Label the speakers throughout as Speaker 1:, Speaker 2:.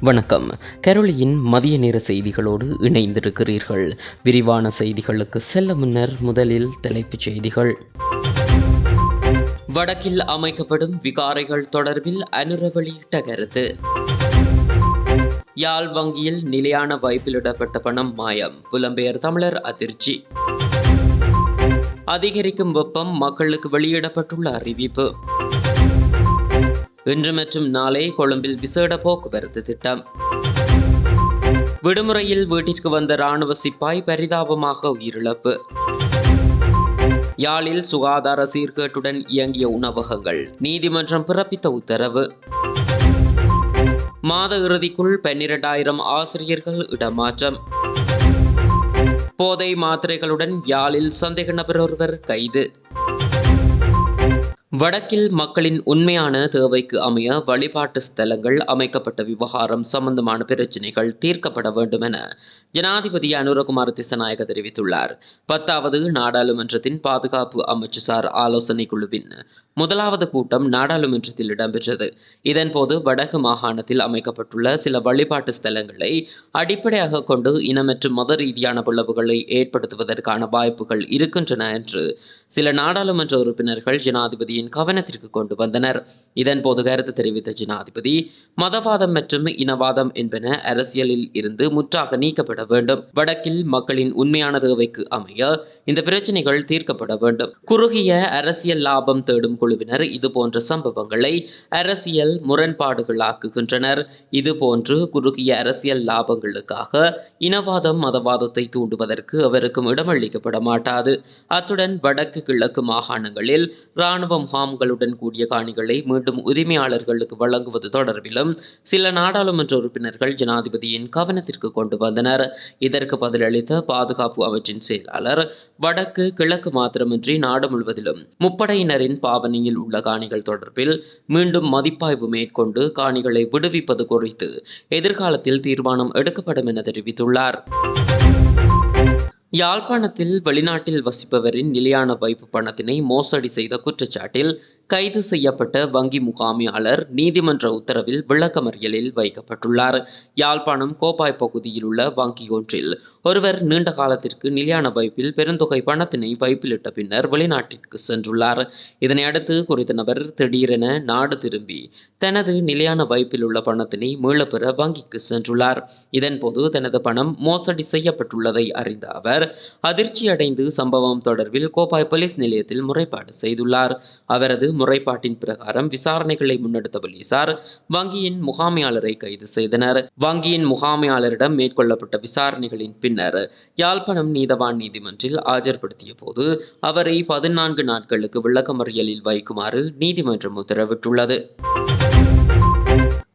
Speaker 1: வணக்கம். கரோலியின் மதிய நேர செய்திகளோடு இணைந்திருக்கிறீர்கள். விரிவான செய்திகளுக்கு செல்ல முன்னர் முதலில் தலைப்புச் செய்திகள். வடக்கில் அமைக்கப்படும் விகாரைகள் தொடர்பில் அனுர வெளியிட்ட கருத்து யாழ் வங்கியில் நிலையான வைப்பிலிடப்பட்ட பணம் மாயம். புலம்பெயர் தமிழர் அதிர்ச்சி. அதிகரிக்கும் வெப்பம் மக்களுக்கு வெளியிடப்பட்டுள்ள அறிவிப்பு. இன்று மற்றும் நாளை கொழும்பில் விசேட போக்குவரத்து திட்டம். விடுமுறையில் வீட்டிற்கு வந்த ராணுவ சிப்பாய் பரிதாபமாக உயிரிழப்பு. யாழில் சுகாதார சீர்கேட்டுடன் இயங்கிய உணவகங்கள் நீதிமன்றம் பிறப்பித்த உத்தரவு. மாத இறுதிக்குள் பன்னிரண்டாயிரம் ஆசிரியர்கள் இடமாற்றம். போதை மாத்திரைகளுடன் யாழில் சந்தேக நபர் ஒருவர் கைது. வடக்கில் மக்களின் உண்மையான தேவைக்கு அமைய வழிபாட்டு ஸ்தலங்கள் அமைக்கப்பட்ட விவகாரம் சம்பந்தமான பிரச்சினைகள் தீர்க்கப்பட வேண்டும் என ஜனாதிபதி அனுரகுமார் திசநாயக தெரிவித்துள்ளார். பத்தாவது நாடாளுமன்றத்தின் பாதுகாப்பு அமைச்சுசார் ஆலோசனை குழுவின் முதலாவது கூட்டம் நாடாளுமன்றத்தில் இடம்பெற்றது. இதன்போது வடக்கு மாகாணத்தில் அமைக்கப்பட்டுள்ள சில வழிபாட்டு ஸ்தலங்களை அடிப்படையாக கொண்டு இன மற்றும் மத ரீதியான பிளவுகளை ஏற்படுத்துவதற்கான வாய்ப்புகள் இருக்கின்றன என்று சில நாடாளுமன்ற உறுப்பினர்கள் ஜனாதிபதியின் கவனத்திற்கு கொண்டு வந்தனர். இதன்போது கருத்து தெரிவித்த ஜனாதிபதி மதவாதம் மற்றும் இனவாதம் என்பன அரசியலில் இருந்து முற்றாக நீக்கப்பட வேண்டும். வடக்கில் மக்களின் உண்மையான தேவைக்கு அமைய இந்த பிரச்சனைகள் தீர்க்கப்பட வேண்டும். குறுகிய அரசியல் லாபம் தேடும் குழுவினர் இது போன்ற சம்பவங்களை அரசியல் முரண்பாடுகளாக்குகின்றனர். இது போன்று குறுகிய அரசியல் லாபங்களுக்காக இனவாதம் மதவாதத்தை தூண்டுவதற்கு அவருக்கும் இடமளிக்கப்பட மாட்டாது. அத்துடன் வடக்கு கிழக்கு மாகாணங்களில் இராணுவ முகாம்களுடன் கூடிய காணிகளை மீண்டும் உரிமையாளர்களுக்கு வழங்குவது தொடர்பிலும் சில நாடாளுமன்ற உறுப்பினர்கள் ஜனாதிபதியின் கவனத்திற்கு கொண்டு வந்தனர். இதற்கு பதிலளித்த பாதுகாப்பு அமைச்சின் செயலாளர் வடக்கு கிழக்கு மாத்திரமின்றி நாடு முழுவதிலும் முப்படையினரின் பாவனையில் உள்ள காணிகள் தொடர்பில் மீண்டும் மதிப்பாய்வு மேற்கொண்டு காணிகளை விடுவிப்பது குறித்து எதிர்காலத்தில் தீர்மானம் எடுக்கப்படும் என தெரிவித்துள்ளார். யாழ்ப்பாணத்தில் வெளிநாட்டில் வசிப்பவரின் நிலையான வைப்பு பணத்தினை மோசடி செய்த குற்றச்சாட்டில் கைது செய்யப்பட்ட வங்கி முகாமியாளர் நீதிமன்ற உத்தரவில் விளக்கமறியலில் வைக்கப்பட்டுள்ளார். யாழ்ப்பாணம் கோப்பாய் பகுதியில் உள்ள வங்கி ஒன்றில் ஒருவர் நீண்ட காலத்திற்கு நிலையான வைப்பில் பெருந்தொகை பணத்தினை வைப்பிலிட்ட பின்னர் வெளிநாட்டிற்கு சென்றுள்ளார். இதனையடுத்து குறித்த நபர் திடீரென நாடு திரும்பி தனது நிலையான வைப்பில் உள்ள பணத்தினை மீளப்பெற வங்கிக்கு சென்றுள்ளார். இதன்போது தனது பணம் மோசடி செய்யப்பட்டுள்ளதை அறிந்த அவர் அதிர்ச்சியடைந்து சம்பவம் தொடர்பில் கோப்பாய் போலீஸ் நிலையத்தில் முறைப்பாடு செய்துள்ளார். அவரது முறைப்பாட்டின் பிரகாரம் விசாரணைகளை முன்னெடுத்த போலீசார் வங்கியின் முகாமையாளரை கைது செய்தனர். வங்கியின் முகாமையாளரிடம் மேற்கொள்ளப்பட்ட விசாரணைகளின் பின்னர் யாழ்ப்பாணம் நீதவான் நீதிமன்றில் ஆஜர்படுத்திய போது அவரை பதினான்கு நாட்களுக்கு விளக்கமறியலில் வைக்குமாறு நீதிமன்றம் உத்தரவிட்டுள்ளது.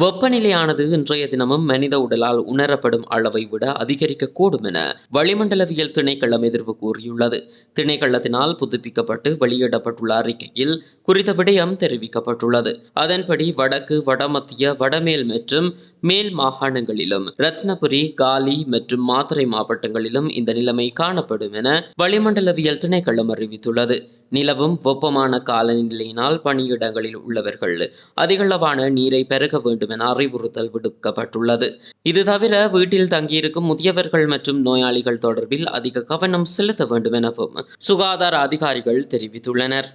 Speaker 1: வெப்பநிலையானது இன்றைய தினமும் மனித உடலால் உணரப்படும் அளவை விட அதிகரிக்கக்கூடும் என வளிமண்டலவியல் திணைக்களம் எதிர்வு கூறியுள்ளது. திணைக்களத்தினால் புதுப்பிக்கப்பட்டு வெளியிடப்பட்டுள்ள அறிக்கையில் குறித்த விடயம் தெரிவிக்கப்பட்டுள்ளது. அதன்படி வடக்கு வடமத்திய வடமேல் மற்றும் மேல் மாகாணங்களிலும் ரத்னபுரி காலி மற்றும் மாத்தறை மாவட்டங்களிலும் இந்த நிலைமை காணப்படும் என வளிமண்டலவியல் திணைக்களம் அறிவித்துள்ளது. நிலவும் வெப்பமான காலநிலையினால் பணியிடங்களில் உள்ளவர்கள் அதிகளவான நீரை பெருக வேண்டும் என அறிவுறுத்தல் விடுக்கப்பட்டுள்ளது. இது தவிர வீட்டில் தங்கியிருக்கும் முதியவர்கள் மற்றும் நோயாளிகள் தொடர்பில் அதிக கவனம் செலுத்த வேண்டும் எனவும் சுகாதார அதிகாரிகள் தெரிவித்துள்ளனர்.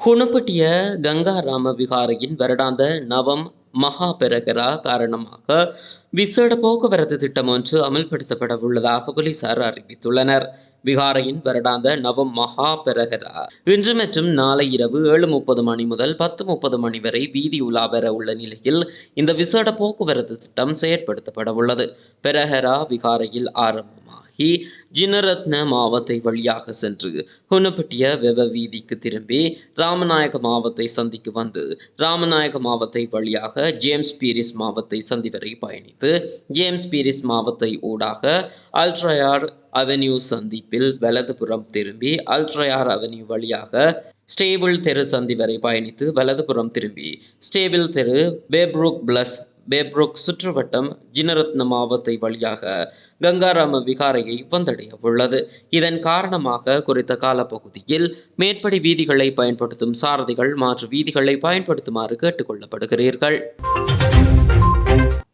Speaker 1: குணப்பட்டிய கங்காராம விகாரையின் வருடாந்த நவம் மகா பெரகரா காரணமாக விசேட போக்குவரத்து திட்டம் ஒன்று அமல்படுத்தப்பட உள்ளதாக போலீசார் அறிவித்துள்ளனர். விகாரையின் வருடாந்த நவம் மகா பெரகரா இன்று மற்றும் நாளை இரவு ஏழு முப்பது மணி முதல் பத்து முப்பது மணி வரை வீதி உலா பெற உள்ள நிலையில் இந்த விசேட போக்குவரத்து திட்டம் செயற்படுத்தப்பட உள்ளது. பெரஹரா விகாரையில் ஆரம்பமாக ஜினரத்ன மாவத்தை வழியாக சென்று ஹுனப்பட்டிய வெவ வீதிக்கு திரும்பி ராமநாயக மாவத்தை சந்திக்கு வந்து ராமநாயக மாவத்தை வழியாக ஜேம்ஸ் பீரிஸ் மாவத்தை சந்தி வரை பயணித்து ஜேம்ஸ் பீரிஸ் மாவத்தை ஊடாக அல்ட்ரயார் அவென்யூ சந்திப்பில் வலதுபுறம் திரும்பி அல்ட்ரயார் அவென்யூ வழியாக ஸ்டேபிள் தெரு சந்தி வரை பயணித்து வலதுபுறம் திரும்பி ஸ்டேபிள் தெரு பேப்ரூக் பிளஸ் பேப்ரூக் சுற்றுவட்டம் ஜினரத்ன மாவத்தை வழியாக கங்காராம விகாரையை வந்தடைய உள்ளது இதன் காரணமாக குறித்த காலப்பகுதியில் மேற்படி வீதிகளை பயன்படுத்தும் சாரதிகள் மாற்று வீதிகளை பயன்படுத்துமாறு கேட்டுக்கொள்ளப்படுகிறீர்கள்.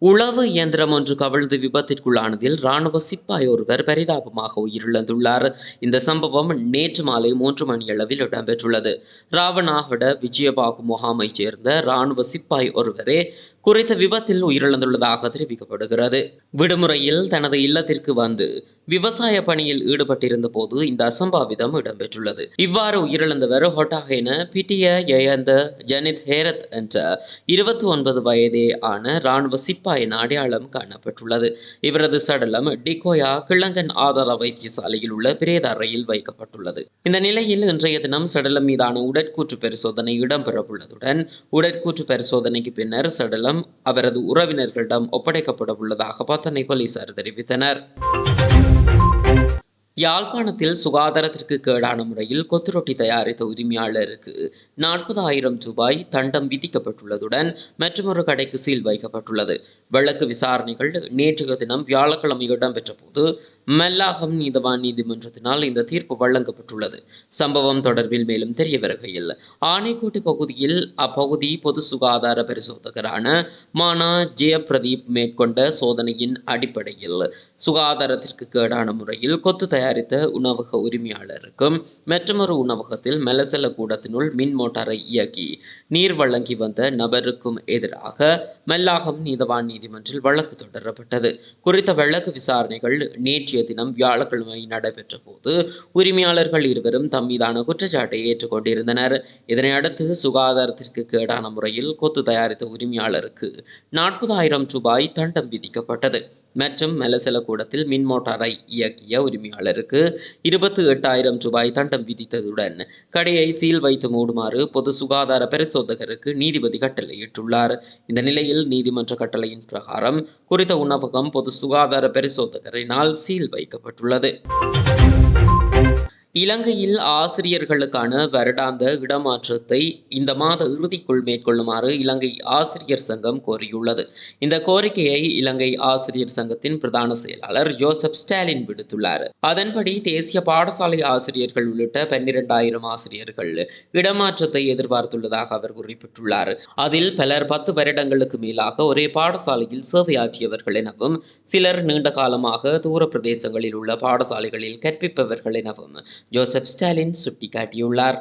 Speaker 1: உளவு இயந்திரம் ஒன்று கவிழ்ந்து விபத்திற்குள்ளானதில் ராணுவ சிப்பாய் ஒருவர் பரிதாபமாக உயிரிழந்துள்ளார். இந்த சம்பவம் நேற்று மாலை மூன்று மணியளவில் இடம்பெற்றுள்ளது. ராவணாகட விஜயபாகு முகாமைச் சேர்ந்த ராணுவ சிப்பாய் ஒருவரே குறித்த விபத்தில் உயிரிழந்துள்ளதாக தெரிவிக்கப்படுகிறது. விடுமுறையில் தனது இல்லத்திற்கு வந்து விவசாய பணியில் ஈடுபட்டிருந்த போது இந்த அசம்பாவிதம் இடம்பெற்றுள்ளது. இவ்வாறு உயிரிழந்தவர் ஹொட்டாகென பிடிய எயந்த ஜனித் ஹேரத் என்ற இருபத்தி ஒன்பது வயதே ஆன ராணுவ சிப்பாய் என அடையாளம் காணப்பட்டுள்ளது. இவரது சடலம் டிகோயா கிழங்கன் ஆதார வைத்தியசாலையில் உள்ள பிரேத அறையில் வைக்கப்பட்டுள்ளது. இந்த நிலையில் இன்றைய தினம் சடலம் மீதான உடற்கூற்று பரிசோதனை இடம்பெறவுள்ளதுடன் உடற்கூற்று பரிசோதனைக்கு பின்னர் சடலம் அவரது உறவினர்களிடம் ஒப்படைக்கப்பட உள்ளதாக பத்தனை போலீசார் தெரிவித்தனர். யாழ்ப்பாணத்தில் சுகாதாரத்திற்கு கேடான முறையில் கொத்துரொட்டி தயாரித்த உரிமையாளருக்கு நாற்பதாயிரம் ரூபாய் தண்டம் விதிக்கப்பட்டுள்ளதுடன் மற்றொரு கடைக்கு சீல் வைக்கப்பட்டுள்ளது. வழக்கு விசாரணைகள் நேற்றைய தினம் வியாழக்கிழமை இடம்பெற்ற போது மல்லாகம் நீதவான் நீதிமன்றத்தினால் இந்த தீர்ப்பு வழங்கப்பட்டுள்ளது. சம்பவம் தொடர்பில் மேலும் தெரிய வருகையில் ஆனைக்கோட்டை பகுதியில் அப்பகுதி பொது சுகாதார பரிசோதகரான மானா ஜெயபிரதீப் மேற்கொண்ட சோதனையின் அடிப்படையில் சுகாதாரத்திற்கு கேடான முறையில் கொத்து தயாரித்த உணவக உரிமையாளருக்கும் மற்றொரு உணவகத்தில் மெலசல கூடத்தினுள் மின் மோட்டாரை இயக்கி நீர் வழங்கி வந்த நபருக்கும் எதிராக மல்லாகம் நீதவான் நீதிமன்றில் வழக்கு தொடரப்பட்டது. குறித்த வழக்கு விசாரணைகள் நேற்றைய தினம் வியாழக்கிழமை நடைபெற்ற போது உரிமையாளர்கள் இருவரும் தம் மீதான குற்றச்சாட்டை ஏற்றுக்கொண்டிருந்தனர். இதனை அடுத்து சுகாதாரத்திற்கு கேடான முறையில் கொத்து தயாரித்த உரிமையாளருக்கு நாற்பதாயிரம் ரூபாய் தண்டம் விதிக்கப்பட்டது. மற்றும் மெலசல கூடத்தில் மின் மோட்டாரை இயக்கிய உரிமையாளருக்கு இருபத்தி எட்டாயிரம் ரூபாய் தண்டம் விதித்ததுடன் கடையை சீல் வைத்து மூடுமாறு பொது சுகாதார பரிசோதகருக்கு நீதிபதி கட்டளையிட்டுள்ளார். இந்த நிலையில் நீதிமன்ற கட்டளையின் பிரகாரம் குறித்த உணவகம் பொது சுகாதார பரிசோதகரினால் சீல் வைக்கப்பட்டுள்ளது. இலங்கையில் ஆசிரியர்களுக்கான வருடாந்த இடமாற்றத்தை இந்த மாத இறுதிக்குள் மேற்கொள்ளுமாறு இலங்கை ஆசிரியர் சங்கம் கோரியுள்ளது. இந்த கோரிக்கையை இலங்கை ஆசிரியர் சங்கத்தின் பிரதான செயலாளர் ஜோசப் ஸ்டாலின் விடுத்துள்ளார். அதன்படி தேசிய பாடசாலை ஆசிரியர்கள் உள்ளிட்ட பன்னிரண்டாயிரம் ஆசிரியர்கள் இடமாற்றத்தை எதிர்பார்த்துள்ளதாக அவர் குறிப்பிட்டுள்ளார். அதில் பலர் பத்து வருடங்களுக்கு மேலாக ஒரே பாடசாலையில் சேவையாற்றியவர்கள் எனவும் சிலர் நீண்ட காலமாக தூர பிரதேசங்களில் உள்ள பாடசாலைகளில் கற்பிப்பவர்கள் எனவும் ஜோசப் ஸ்டாலின் சுட்டிக்காட்டியுள்ளார்.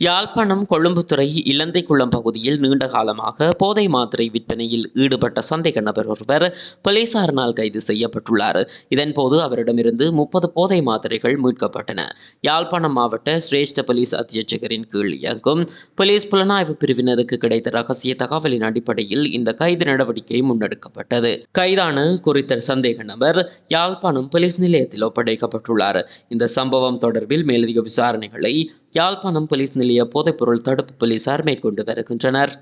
Speaker 1: யாழ்ப்பாணம் கொழும்புத்துறை இலந்தைக்குளம் பகுதியில் நீண்ட காலமாக போதை மாத்திரை விற்பனையில் ஈடுபட்ட சந்தேக நபர் ஒருவர் போலீசாரினால் கைது செய்யப்பட்டுள்ளார். இதன்போது அவரிடமிருந்து முப்பது போதை மாத்திரைகள் மீட்கப்பட்டன. யாழ்ப்பாணம் மாவட்ட சிரேஷ்ட போலீஸ் அத்தியட்சகரின் கீழ் இயங்கும் போலீஸ் புலனாய்வு பிரிவினருக்கு கிடைத்த ரகசிய தகவலின் அடிப்படையில் இந்த கைது நடவடிக்கை முன்னெடுக்கப்பட்டது. கைதான குறித்த சந்தேக நபர் யாழ்ப்பாணம் போலீஸ் நிலையத்தில் ஒப்படைக்கப்பட்டுள்ளார். இந்த சம்பவம் தொடர்பில் மேலதிக விசாரணைகளை யாழ்ப்பாணம் போலீஸ் நிலைய போதைப்பொருள் தடுப்பு போலீசார் மேற்கொண்டு வருகின்றனர்.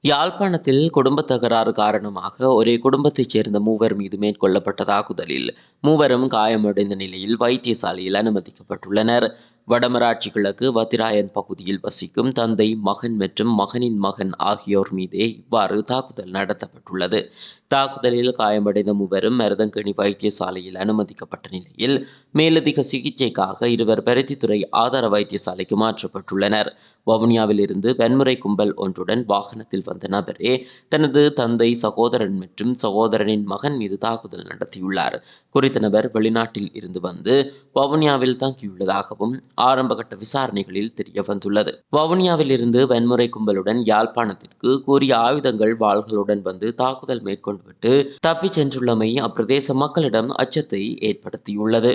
Speaker 1: யாழ்ப்பாணத்தில் குடும்ப தகராறு காரணமாக ஒரே குடும்பத்தைச் சேர்ந்த மூவர் மீது மேற்கொள்ளப்பட்ட தாக்குதலில் மூவரும் காயமடைந்த நிலையில் வைத்தியசாலையில் அனுமதிக்கப்பட்டுள்ளனர். வடமராட்சி கிழக்கு வத்திராயன் பகுதியில் வசிக்கும் தந்தை மகன் மற்றும் மகனின் மகன் ஆகியோர் மீதே இவ்வாறு தாக்குதல் நடத்தப்பட்டுள்ளது. தாக்குதலில் காயமடைந்த மூவரும் மருதங்கணி வைத்தியசாலையில் அனுமதிக்கப்பட்ட நிலையில் மேலதிக சிகிச்சைக்காக இருவர் பருத்தித்துறை ஆதார வைத்தியசாலைக்கு மாற்றப்பட்டுள்ளனர். வவுனியாவில் இருந்து வன்முறை கும்பல் ஒன்றுடன் வாகனத்தில் வந்த நபரே தனது தந்தை சகோதரன் மற்றும் சகோதரனின் மகன் மீது தாக்குதல் நடத்தியுள்ளார். குறித்த நபர் வெளிநாட்டில் இருந்து வந்து வவுனியாவில் தங்கியுள்ளதாகவும் ஆரம்பகட்ட விசாரணைகளில் தெரிய வந்துள்ளது வவுனியாவில் இருந்து வன்முறை கும்பலுடன் யாழ்ப்பாணத்திற்கு கூறிய ஆயுதங்கள் வாள்களுடன் வந்து தாக்குதல் மேற்கொண்டுவிட்டு தப்பிச் சென்றுள்ளமை அப்பிரதேச மக்களிடம் அச்சத்தை ஏற்படுத்தியுள்ளது.